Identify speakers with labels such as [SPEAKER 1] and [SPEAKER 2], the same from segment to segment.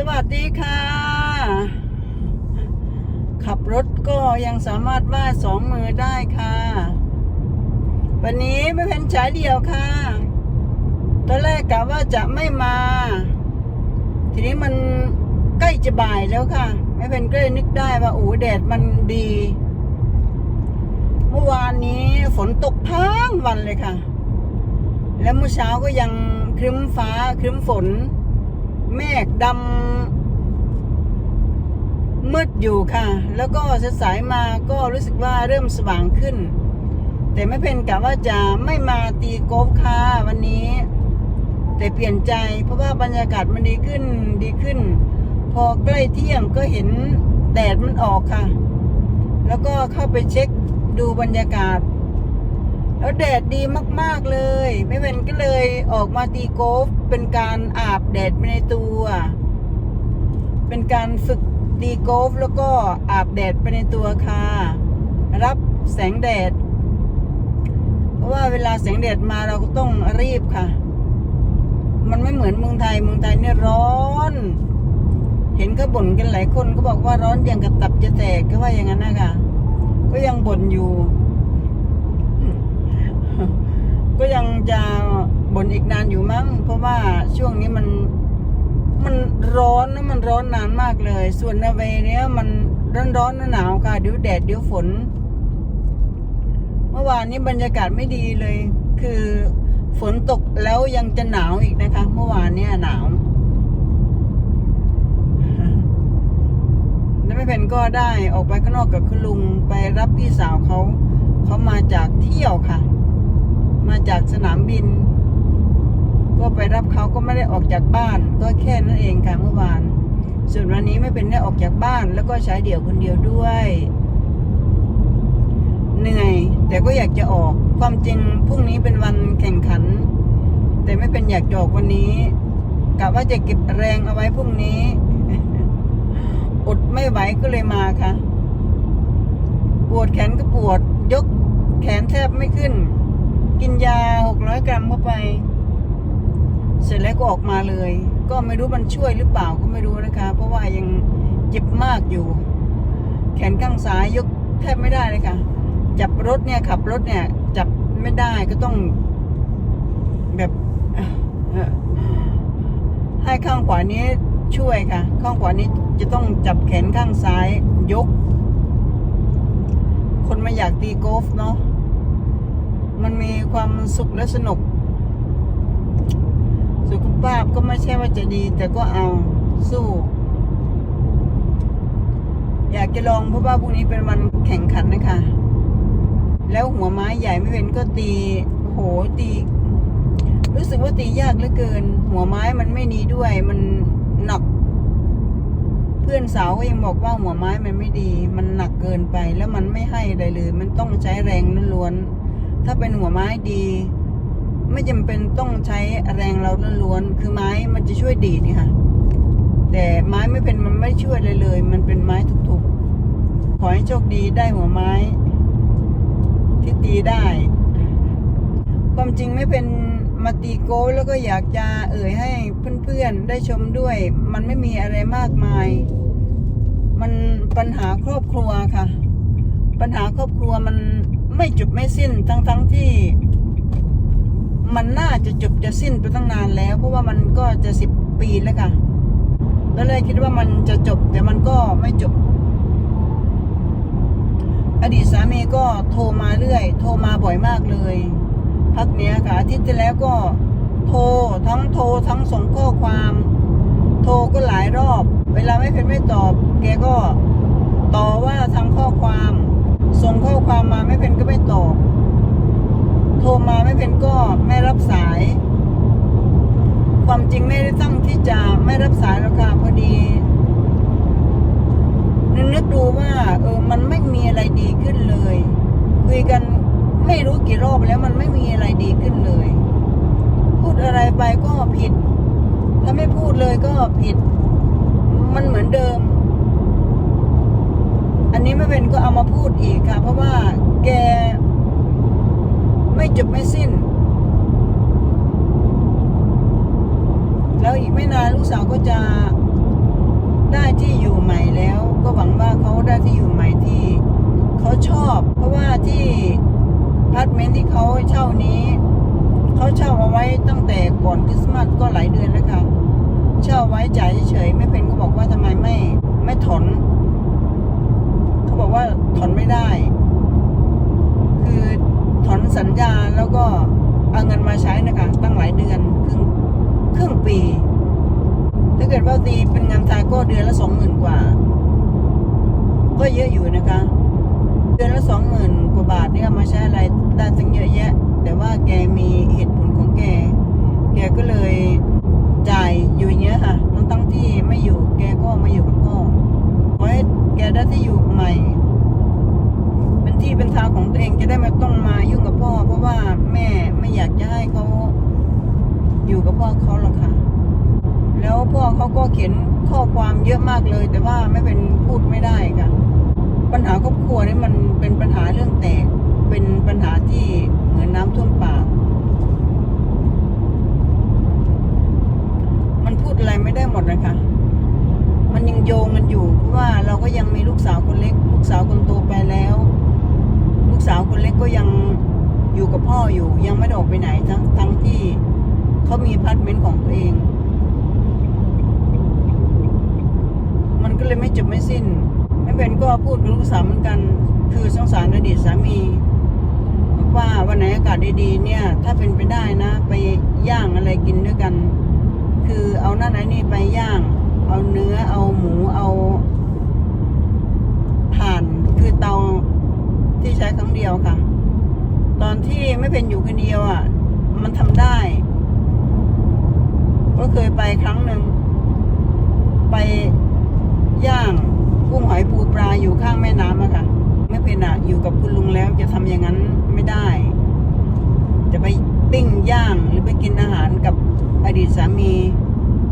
[SPEAKER 1] สวัสดีค่ะ ขับรถก็ยังสามารถวาดสองมือได้ค่ะ วันนี้ไม่เป็นฉายเดียวค่ะ ตอนแรกกะว่าจะไม่มา ทีนี้มันใกล้จะบ่ายแล้วค่ะ ไม่เป็นก็เลยนึกได้ว่าโอ้แดดมันดี เมื่อวานนี้ฝนตกทั้งวันเลยค่ะ แล้วเมื่อเช้าก็ยังครึ้มฟ้าครึ้มฝน เมฆดำมืดอยู่ค่ะ แล้วก็สายมาก็รู้สึกว่าเริ่มสว่างขึ้น แต่ไม่เป็นกะว่าจะไม่มาตีโกอล์ฟค่ะวันนี้ แต่เปลี่ยนใจเพราะว่าบรรยากาศมันดีขึ้นดีขึ้น พอใกล้เที่ยงก็เห็นแดดมันออกค่ะ แล้วก็เข้าไปเช็คดูบรรยากาศ แล้วแดดดีมากๆเลย ไม่เป็นก็เลยออกมาตีโกอล์ฟเป็นการอาบแดดไปในตัว เป็นการฝึกตีโกอล์ฟแล้วก็อาบแดดไปในตัวค่ะ รับแสงแดด เพราะว่าเวลาแสงแดดมาเราก็ต้องรีบค่ะ มันไม่เหมือนเมืองไทยเมืองไทยเนี่ยร้อน เห็นก็บ่นกันหลายคนก็บอกว่าร้อนอย่างกับตับจะแตกก็ว่าอย่างนั้นนะคะก็ยังบ่นอยู่ ก็ยังจะบ่นอีกนานอยู่มั้ง เพราะว่าช่วงนี้มันมันร้อนนะมันร้อนนานมากเลย ส่วนนาเวยเนี้ยมันร้อนร้อนหนาวค่ะเดี๋ยวแดดเดี๋ยวฝน เมื่อวานนี้บรรยากาศไม่ดีเลย คือฝนตกแล้วยังจะหนาวอีกนะคะ เมื่อวานเนี่ยหนาวแล้วแม่เพนก็ได้ออกไปข้างนอกกับคุณลุงไปรับพี่สาวเขาเขามาจากเที่ยวค่ะ มาจากสนามบิน ก็ไปรับเขาก็ไม่ได้ออกจากบ้าน ก็แค่นั้นเองค่ะเมื่อวาน ส่วนวันนี้ไม่เป็นได้ออกจากบ้าน แล้วก็ใช้เดี่ยวคนเดียวด้วย เหนื่อย แต่ก็อยากจะออก ความจริงพรุ่งนี้เป็นวันแข่งขัน แต่ไม่เป็นอยากจะออกวันนี้กะว่าจะเก็บแรงเอาไว้พรุ่งนี้อดไม่ไหวก็เลยมาค่ะ ปวดแขนก็ปวด ยกแขนแทบไม่ขึ้น กินยาหกร้อยกรัมเข้าไป เสร็จแล้วก็ออกมาเลย ก็ไม่รู้มันช่วยหรือเปล่าก็ไม่รู้นะคะ เพราะว่ายังเจ็บมากอยู่ แขนข้างซ้ายยกแทบไม่ได้เลยค่ะ จับรถเนี่ยขับรถเนี่ย จับไม่ได้ก็ต้องแบบให้ข้างขวานี้ช่วยค่ะ ข้างขวานี้จะต้องจับแขนข้างซ้ายยก คนมาอยากตีกอล์ฟเนาะ มันมีความสุขและสนุก สุขภาพก็ไม่ใช่ว่าจะดี แต่ก็เอาสู้ อยากจะลองเพราะว่าพรุ่งนี้เป็นวันแข่งขันนะคะ แล้วหัวไม้ใหญ่ไม่เป็นก็ตีโหตี รู้สึกว่าตียากเหลือเกิน หัวไม้มันไม่ดีด้วย มันหนักเพื่อนสาวก็ยังบอกว่าหัวไม้มันไม่ดี มันหนักเกินไป แล้วมันไม่ให้อะไรเลย มันต้องใช้แรงล้วนๆ ถ้าเป็นหัวไม้ดี ไม่จำเป็นต้องใช้แรงเราล้วนๆคือไม้มันจะช่วยดีดค่ะ แต่ไม้ไม่เป็นมันไม่ช่วยเลยเลย มันเป็นไม้ถูกๆ ขอให้โชคดีได้หัวไม้ ที่ตีได้ ความจริงไม่เป็นมาตีโก้แล้วก็อยากจะเอ่ยให้เพื่อนๆได้ชมด้วย มันไม่มีอะไรมากมาย มันปัญหาครอบครัวค่ะ ปัญหาครอบครัวมัน ไม่จบไม่สิ้นทั้งๆที่ มันน่าจะจบจะสิ้นไปตั้งนานแล้ว เพราะว่ามันก็จะสิบปีแล้วค่ะแล้วเลยคิดว่ามันจะจบ แต่มันก็ไม่จบ อดีตสามีก็โทรมาเรื่อย โทรมาบ่อยมากเลย พักเนี้ยค่ะอาทิตย์ที่แล้วก็โทรทั้งโทรทั้งส่งข้อความ โทรก็หลายรอบ เวลาไม่เป็นไม่ตอบ แกก็ต่อว่าทางข้อความ ส่งข้อความมาไม่เป็นก็ไม่ตอบ โทรมาไม่เป็นก็ไม่รับสาย ความจริงไม่ได้ตั้งที่จะไม่รับสายหรอกค่ะพอดีนึกดูว่า เออ มันไม่มีอะไรดีขึ้นเลย คุยกันไม่รู้กี่รอบแล้วมันไม่มีอะไรดีขึ้นเลย พูดอะไรไปก็ผิด ถ้าไม่พูดเลยก็ผิด มันเหมือนเดิม เป็นก็เอามาพูดอีกค่ะ เพราะว่าแกไม่จบไม่สิ้น แล้วอีกไม่นานลูกสาวก็จะได้ที่อยู่ใหม่แล้ว ก็หวังว่าเขาได้ที่อยู่ใหม่ที่เขาชอบ เพราะว่าที่พาร์ทเมนต์ที่เขาเช่านี้เขาเช่าเอาไว้ตั้งแต่ก่อนคริสต์มาสก็หลายเดือนแล้วค่ะ เช่าไว้จ่ายเฉยไม่เป็นก็บอกว่าทำไมไม่ไม่ถอน เขาบอกว่าถอนไม่ได้ คือถอนสัญญาแล้วก็เอาเงินมาใช้นะคะ ตั้งหลายเดือนครึ่งครึ่งปี ถ้าเกิดว่าตีเป็นเงินไทยก็เดือนละสองหมื่นกว่า ก็เยอะอยู่นะคะ เดือนละสองหมื่นกว่าบาทเนี่ยมาใช้อะไรได้ตั้งเยอะแยะ แต่ว่าแกมีเหตุผลของแก แกก็เลยจ่ายอยู่เงี้ยค่ะ ทั้งตั้งที่ไม่อยู่ แกก็มาอยู่กับพ่อขอให้ แกได้ที่อยู่ใหม่ เป็นที่เป็นทางของตัวเองจะได้ไม่ต้องมายุ่งกับพ่อ เพราะว่าแม่ไม่อยากจะให้เขาอยู่กับพ่อเขาหรอกค่ะ แล้วพ่อเขาก็เขียนข้อความเยอะมากเลย แต่ว่าไม่เป็นพูดไม่ได้ค่ะ ปัญหาครอบครัวนี่มันเป็นปัญหาเรื่องแตก เป็นปัญหาที่เหมือนน้ำท่วมปากมันพูดอะไรไม่ได้หมดนะคะ มันยังโยงกันอยู่ เพราะว่าเราก็ยังมีลูกสาวคนเล็ก ลูกสาวคนโตไปแล้ว ลูกสาวคนเล็กก็ยังอยู่กับพ่ออยู่ ยังไม่ได้ออกไปไหนทั้งทั้งที่เขามีพาร์ตเมนต์ของตัวเอง มันก็เลยไม่จบไม่สิ้นไม่เป็นก็พูดกับลูกสาวเหมือนกัน คือสงสารอดีตสามีบอกว่าวันไหนอากาศดีๆเนี่ย ถ้าเป็นไปได้นะ ไปย่างอะไรกินด้วยกัน คือเอาหนั่นไอ้นี่ไปย่าง เอาเนื้อเอาหมูเอาถ่านคือเตาที่ใช้ครั้งเดียวค่ะ ตอนที่ไม่เป็นอยู่คนเดียวอะ มันทำได้ ก็เคยไปครั้งหนึ่ง ไปย่างกุ้งหอยปูปลาอยู่ข้างแม่น้ำอะค่ะ ไม่เป็นอะอยู่กับคุณลุงแล้วจะทำอย่างนั้นไม่ได้ จะไปปิ้งย่างหรือไปกินอาหารกับอดีตสามี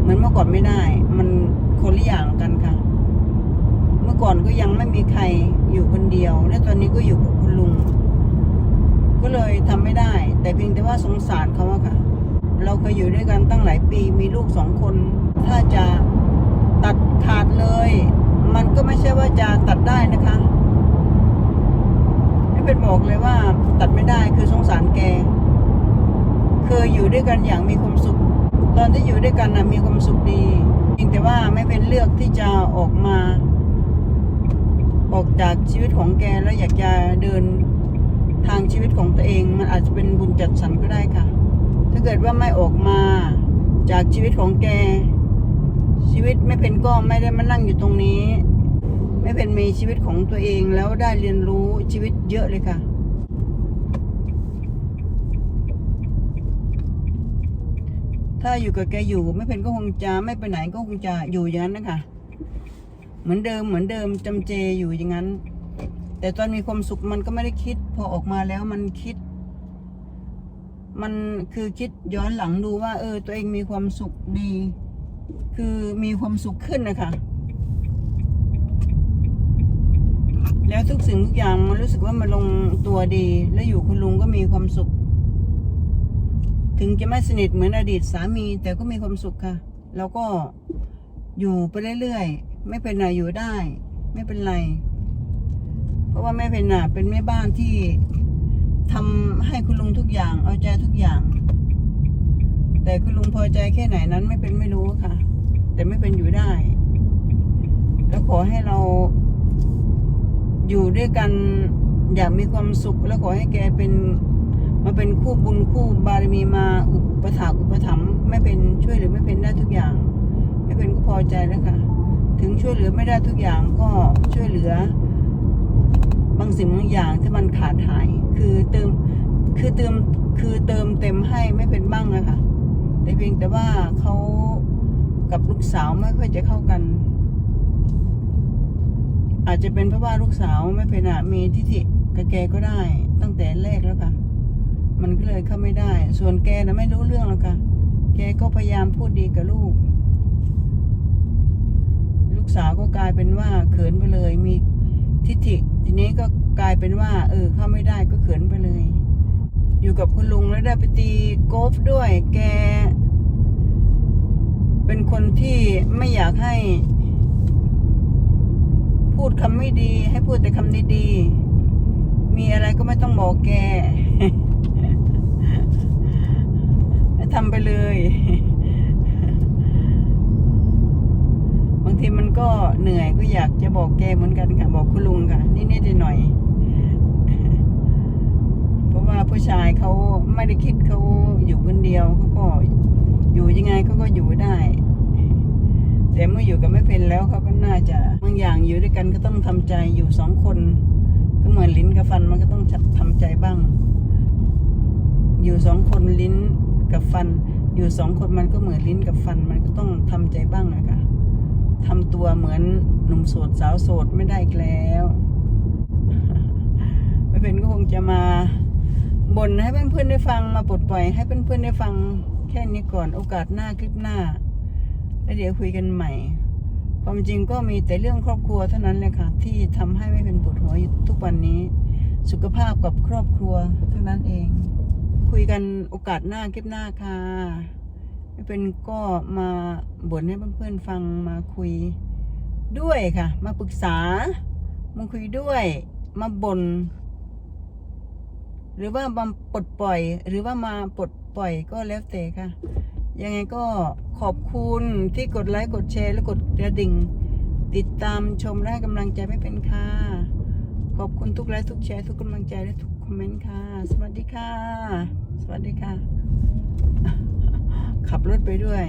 [SPEAKER 1] เหมือนเมื่อก่อนไม่ได้ มันคนละอย่างกันค่ะ เมื่อก่อนก็ยังไม่มีใครอยู่คนเดียว และตอนนี้ก็อยู่กับคุณลุง ก็เลยทำไม่ได้ แต่เพียงแต่ว่าสงสารเขาอะค่ะ เราเคยอยู่ด้วยกันตั้งหลายปีมีลูกสองคน ถ้าจะตัดขาดเลย มันก็ไม่ใช่ว่าจะตัดได้นะคะไม่เป็นบอกเลยว่าตัดไม่ได้คือสงสารแกเคยอยู่ด้วยกันอย่างมีความสุข อนที่อยู่ด้วยกันนะมีความสุขดีเพียงแต่ว่าไม่เป็นเลือกที่จะออกมา ออกจากชีวิตของแกแล้วอยากจะเดินทางชีวิตของตัวเอง มันอาจจะเป็นบุญจัดสรรก็ได้ค่ะ ถ้าเกิดว่าไม่ออกมาจากชีวิตของแก ชีวิตไม่เป็นก็ไม่ได้มานั่งอยู่ตรงนี้ ไม่เป็นมีชีวิตของตัวเองแล้วได้เรียนรู้ชีวิตเยอะเลยค่ะ ถ้าอยู่กับแกอยู่ไม่เป็นก็คงจะไม่ไปไหนก็คงจะอยู่อย่างนั้นนะคะเหมือนเดิมเหมือนเดิมจำเจอยู่อย่างนั้น แต่ตอนมีความสุขมันก็ไม่ได้คิด พอออกมาแล้วมันคิด มันคือคิดย้อนหลังดูว่า เออ ตัวเองมีความสุขดี คือมีความสุขขึ้นนะคะแล้วทุกสิ่งทุกอย่างมันรู้สึกว่ามันลงตัวดี และอยู่คุณลุงก็มีความสุข ถึงจะไม่สนิทเหมือนอดีตสามี แต่ก็มีความสุขค่ะ แล้วก็อยู่ไปเรื่อยๆ ไม่เป็นไรอยู่ได้ ไม่เป็นไร เพราะว่าแม่เป็นน่ะเป็นแม่บ้านที่ทำให้คุณลุงทุกอย่าง เอาใจทุกอย่าง แต่คุณลุงพอใจแค่ไหนนั้นไม่เป็นไม่รู้ค่ะ แต่ไม่เป็นอยู่ได้ แล้วขอให้เราอยู่ด้วยกัน อย่างมีความสุข แล้วขอให้แกเป็น มาเป็นคู่บุญคู่บารมีมาอุปถากอุปถัมภ์ไม่เป็นช่วยเหลือไม่เป็นได้ทุกอย่าง ไม่เป็นก็พอใจแล้วค่ะ ถึงช่วยเหลือไม่ได้ทุกอย่างก็ช่วยเหลือ บางสิ่งบางอย่างที่มันขาดหาย คือเติมคือเติมคือเติมเต็มให้ไม่เป็นบ้างอะคะแต่เพียงแต่ว่าเขากับลูกสาวไม่ค่อยจะเข้ากัน อาจจะเป็นเพราะว่าลูกสาวไม่เป็นอะมีทิฐิกับแกก็ได้ตั้งแต่แรกแล้วค่ะ มันก็เลยเข้าไม่ได้ ส่วนแกนะไม่รู้เรื่องหรอกค่ะ แกก็พยายามพูดดีกับลูก ลูกสาวก็กลายเป็นว่าเขินไปเลย มีทิฐิ ทีนี้ก็กลายเป็นว่า เออ เข้าไม่ได้ก็เขินไปเลย อยู่กับคุณลุงแล้วได้ไปตีโกฟด้วย แก เป็นคนที่ไม่อยากให้ พูดคำไม่ดี ให้พูดแต่คำดีๆมีอะไรก็ไม่ต้องบอกแก ทำไปเลย บางทีมันก็เหนื่อยก็อยากจะบอกแกเหมือนกันค่ะ บอกคุณลุงค่ะ นิดๆหน่อย เพราะว่าผู้ชายเขาไม่ได้คิดเขาอยู่คนเดียวเขาก็อยู่ยังไงเขาก็อยู่ได้แต่เมื่ออยู่กับแม่เพนแล้วเขาก็น่าจะบางอย่างอยู่ด้วยกันก็ต้องทำใจอยู่สองคน ก็เหมือนลิ้นกับฟันมันก็ต้องทำใจบ้าง อยู่สองคนลิ้น กับฟัน อยู่สองคนมันก็เหมือนลิ้นกับฟัน มันก็ต้องทำใจบ้างนะคะทำตัวเหมือนหนุ่มโสดสาวโสดไม่ได้อีกแล้ว ไม่เป็นก็คงจะมาบ่นให้เพื่อนๆได้ฟังมาปลดปล่อยให้เพื่อนๆได้ฟังแค่นี้ก่อนโอกาสหน้าคลิปหน้าแล้วเดี๋ยวคุยกันใหม่ ความจริงก็มีแต่เรื่องครอบครัวเท่านั้นเลยค่ะ ที่ทำให้ไม่เป็นปวดหัวทุกวันนี้ สุขภาพกับครอบครัวเท่านั้นเอง คุยกันโอกาสหน้าคลิปหน้าค่ะไม่เป็นก็มาบ่นให้เพื่อนๆฟังมาคุยด้วยค่ะ มาปรึกษามาคุยด้วย มาบน่นหรือว่ามาปลดปล่อย หรือว่ามาปลดปล่อยก็แล้วแต่ค่ะ ยังไงก็ขอบคุณที่กดไลค์กดแชร์และกดกระดิ่ง ติดตามชมและกำลังใจไม่เป็นค่ะ ขอบคุณทุกไลค์ทุกแชร์ทุกกำลังใจและทุก คอมเมนต์ค่ะ สวัสดีค่ะ สวัสดีค่ะ ขับรถไปด้วย